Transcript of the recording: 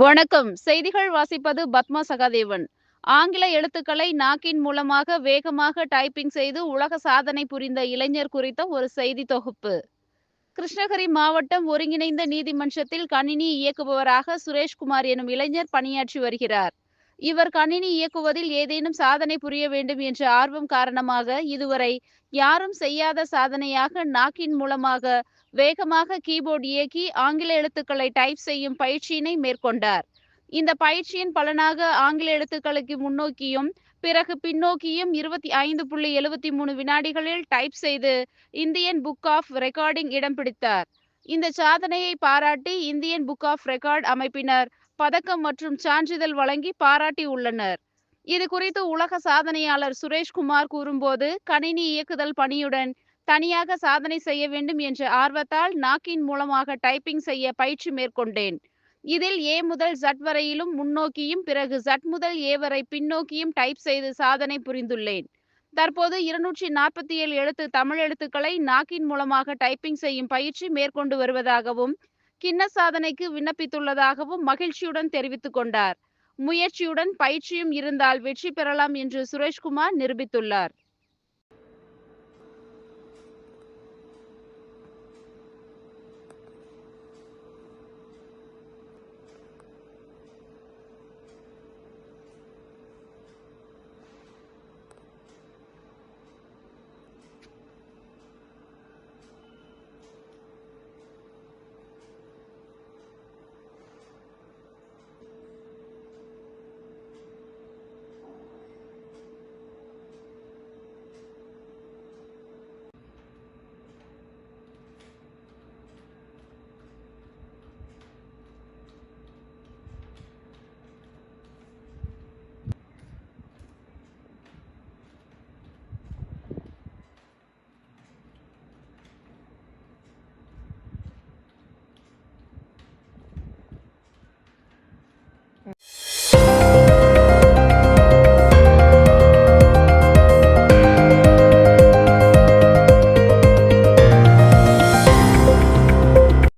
வணக்கம். செய்திகள் வாசிப்பது பத்மா சகாதேவன். ஆங்கில எழுத்துக்களை நாக்கின் மூலமாக வேகமாக டைப்பிங் செய்து உலக சாதனை புரிந்த இளைஞர் குறித்த ஒரு செய்தி தொகுப்பு. கிருஷ்ணகிரி மாவட்டம் ஒருங்கிணைந்த நீதிமன்றத்தில் கணினி இயக்குபவராக சுரேஷ்குமார் எனும் இளைஞர் பணியாற்றி வருகிறார். இவர் கணினி இயக்குவதில் ஏதேனும் சாதனை புரிய வேண்டும் என்ற ஆர்வம் காரணமாக இதுவரை யாரும் செய்யாத சாதனையாக நாக்கின் மூலமாக வேகமாக கீபோர்டு இயக்கி ஆங்கில எழுத்துக்களை டைப் செய்யும் பயிற்சியினை மேற்கொண்டார். இந்த பயிற்சியின் பலனாக ஆங்கில எழுத்துக்களுக்கு முன்னோக்கியும் பிறகு பின்னோக்கியும் இருபத்தி ஐந்து புள்ளி எழுபத்தி மூணு வினாடிகளில் டைப் செய்து இந்தியன் புக் ஆஃப் ரெக்கார்டிங் இடம் பிடித்தார். இந்த சாதனையை பாராட்டி இந்தியன் புக் ஆஃப் ரெக்கார்ட் அமைப்பினர் பதக்கம் மற்றும் சான்றிதழ் வழங்கி பாராட்டி உள்ளனர். இது குறித்து உலக சாதனையாளர் சுரேஷ்குமார் கூறும்போது கணினி இயக்குதல் பணியுடன் தனியாக சாதனை செய்ய வேண்டும் என்ற ஆர்வத்தால் நாக்கின் மூலமாக டைப்பிங் செய்ய பயிற்சி மேற்கொண்டேன். இதில் ஏ முதல் ஜட் வரையிலும் முன்னோக்கியும் பிறகு ஜட் முதல் ஏ வரை பின்னோக்கியும் டைப் செய்து சாதனை புரிந்துள்ளேன். தற்போது இருநூற்றி நாற்பத்தி ஏழு எழுத்து தமிழ் எழுத்துக்களை நாக்கின் மூலமாக டைப்பிங் செய்யும் பயிற்சி மேற்கொண்டு வருவதாகவும் கிண்ண சாதனைக்கு விண்ணப்பித்துள்ளதாகவும் மகிழ்ச்சியுடன் தெரிவித்துக் கொண்டார். முயற்சியுடன் பயிற்சியும் இருந்தால் வெற்றி பெறலாம் என்று சுரேஷ்குமார் நிரூபித்துள்ளார்.